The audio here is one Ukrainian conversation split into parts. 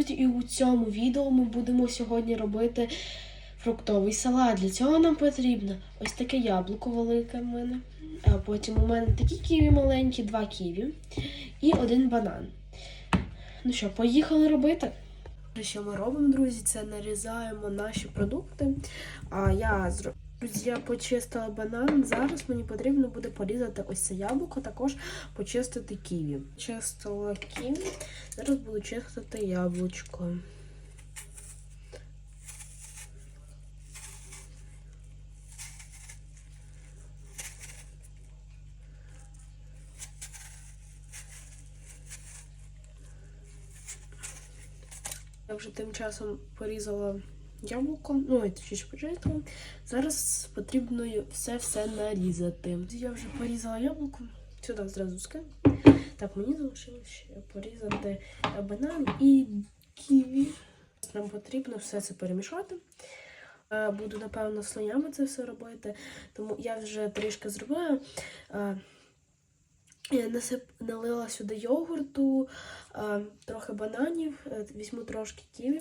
друзі, і у цьому відео ми будемо сьогодні робити фруктовий салат. Для цього нам потрібно ось таке яблуко велике в мене. А потім у мене такі ківі маленькі, два ківі і один банан. Ну що, поїхали робити? Що ми робимо, друзі? Це нарізаємо наші продукти. А я зро- Друзі, я почистила банан. Зараз мені потрібно буде порізати ось це яблуко, також почистити ківі. Чистила ківі, зараз буду чистити яблучко. Я вже тим часом порізала яблуко, ну і точніше почистила. Зараз потрібно все-все нарізати. Я вже порізала яблуко, сюди зразу скину. Так, мені залишилось порізати банан і ківі. Нам потрібно все це перемішати. Е, Буду, напевно, слоями це все робити, тому я вже трішки зробила. Е, я налила сюди йогурту, е, трохи бананів, візьму трошки ківі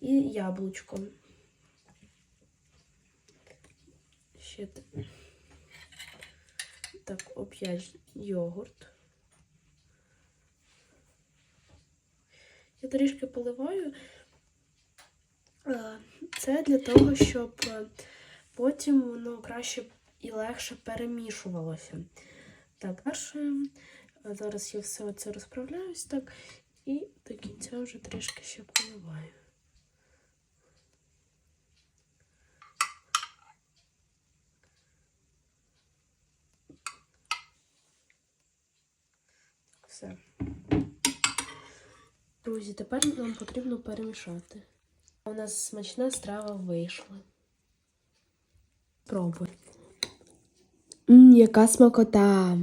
і яблучко. Ще так, оп'ять йогурт. Я трішки поливаю. Е, Це для того, щоб е, потім воно краще і легше перемішувалося. Так, перше. Зараз я все це розправляюсь так і до кінця вже трішки ще поливаю. Все. Друзі, тепер нам потрібно перемішати. У нас смачна страва вийшла. Пробуй. Ммм, яка смакота.